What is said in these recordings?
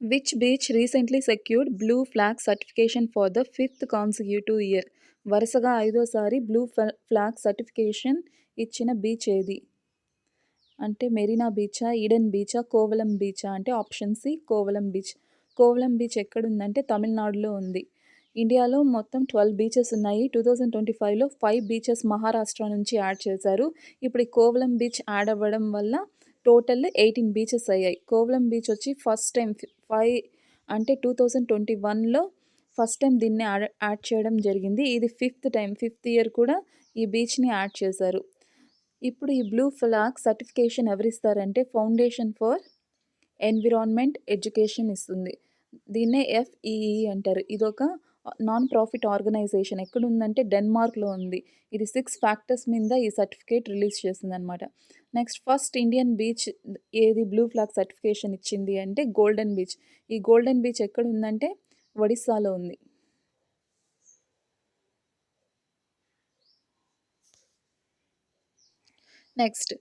Which beach recently secured blue flag certification for the fifth consecutive year వరుసగా ఐదోసారి blue flag certification ఇచ్చిన beach ఏది? అంటే మెరీనా బీచా ఈడెన్ బీచా కోవలం బీచా అంటే option C Kovalam beach Kovalam beach ఎక్కడుందంటే తమిళనాడులో ఉంది. ఇండియాలో మొత్తం ట్వెల్వ్ బీచెస్ ఉన్నాయి. టూ థౌజండ్ ట్వంటీ ఫైవ్లో ఫైవ్ బీచెస్ మహారాష్ట్ర నుంచి యాడ్ చేశారు. ఇప్పుడు ఈ కోవలం బీచ్ యాడ్ అవ్వడం వల్ల టోటల్ ఎయిటీన్ బీచెస్ అయ్యాయి. కోవలం బీచ్ వచ్చి ఫస్ట్ టైం ఫైవ్ అంటే టూ థౌజండ్ ట్వంటీ వన్లో ఫస్ట్ టైం దీన్ని యాడ్ యాడ్ చేయడం జరిగింది. ఇది ఫిఫ్త్ టైం ఫిఫ్త్ ఇయర్ కూడా ఈ బీచ్ని యాడ్ చేశారు. ఇప్పుడు ఈ బ్లూ ఫ్లాగ్ సర్టిఫికేషన్ ఎవరిస్తారంటే ఫౌండేషన్ ఫర్ ఎన్విరాన్మెంట్ ఎడ్యుకేషన్ ఇస్తుంది. దీన్నే ఎఫ్ఈఈ అంటారు. ఇదొక నాన్ ప్రాఫిట్ ఆర్గనైజేషన్ ఎక్కడ ఉందంటే డెన్మార్క్లో ఉంది. ఇది సిక్స్ ఫ్యాక్టర్స్ మీద ఈ సర్టిఫికేట్ రిలీజ్ చేసిందనమాట నెక్స్ట్ ఫస్ట్ ఇండియన్ బీచ్ ఏది బ్లూ ఫ్లాగ్ సర్టిఫికేషన్ ఇచ్చింది అంటే గోల్డెన్ బీచ్. ఈ గోల్డెన్ బీచ్ ఎక్కడ ఉందంటే ఒడిస్సాలో ఉంది. Next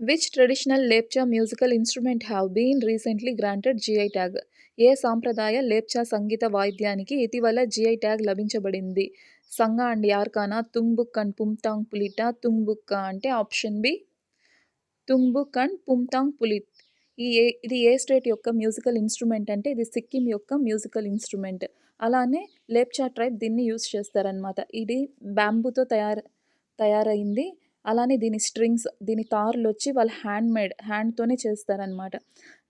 which traditional Lepcha musical instrument have been recently granted GI tag ఏ సాంప్రదాయ లేప్చా సంగీత వాయిద్యానికి ఇటీవల GI tag లభించబడింది. Sanga and యార్కానా Tungbuk and Pumtong పులిటా తుంగ్బుక్క అంటే option B. Tungbuk and Pumtong Pulit. ఈ ఏ ఇది ఏ స్టేట్ యొక్క మ్యూజికల్ ఇన్స్ట్రుమెంట్ అంటే ఇది సిక్కిం యొక్క మ్యూజికల్ ఇన్స్ట్రుమెంట్ అలానే లేప్చా ట్రైబ్ దీన్ని యూస్ చేస్తారనమాట ఇది బ్యాంబుతో తయారు తయారైంది. అలానే దీని స్ట్రింగ్స్ దీని తార్లు వచ్చి వాళ్ళు హ్యాండ్ మేడ్ హ్యాండ్తోనే చేస్తారనమాట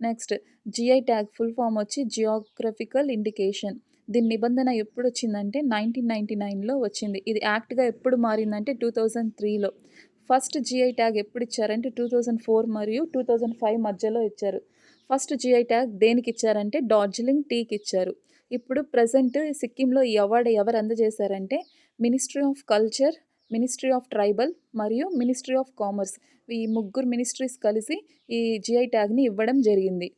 next GI tag full form వచ్చి జియోగ్రఫికల్ ఇండికేషన్. దీని నిబంధన ఎప్పుడు వచ్చిందంటే నైన్టీన్ నైంటీ నైన్లో వచ్చింది. ఇది యాక్ట్గా ఎప్పుడు మారిందంటే టూ థౌజండ్ త్రీలో. ఫస్ట్ జిఐ ట్యాగ్ ఎప్పుడు ఇచ్చారంటే టూ థౌజండ్ ఫోర్ మరియు టూ థౌజండ్ ఫైవ్ మధ్యలో ఇచ్చారు. ఫస్ట్ జిఐ ట్యాగ్ దేనికి ఇచ్చారంటే డార్జిలింగ్ టీకి ఇచ్చారు ఇప్పుడు ప్రజెంట్ సిక్కింలో ఈ అవార్డు ఎవరు అందజేశారంటే ministry of culture ministry of tribal మరియు మినిస్ట్రీ ఆఫ్ కామర్స్ ఈ ముగ్గురు మినిస్ట్రీస్ కలిసి ఈ జిఐ ట్యాగ్ని ఇవ్వడం జరిగింది.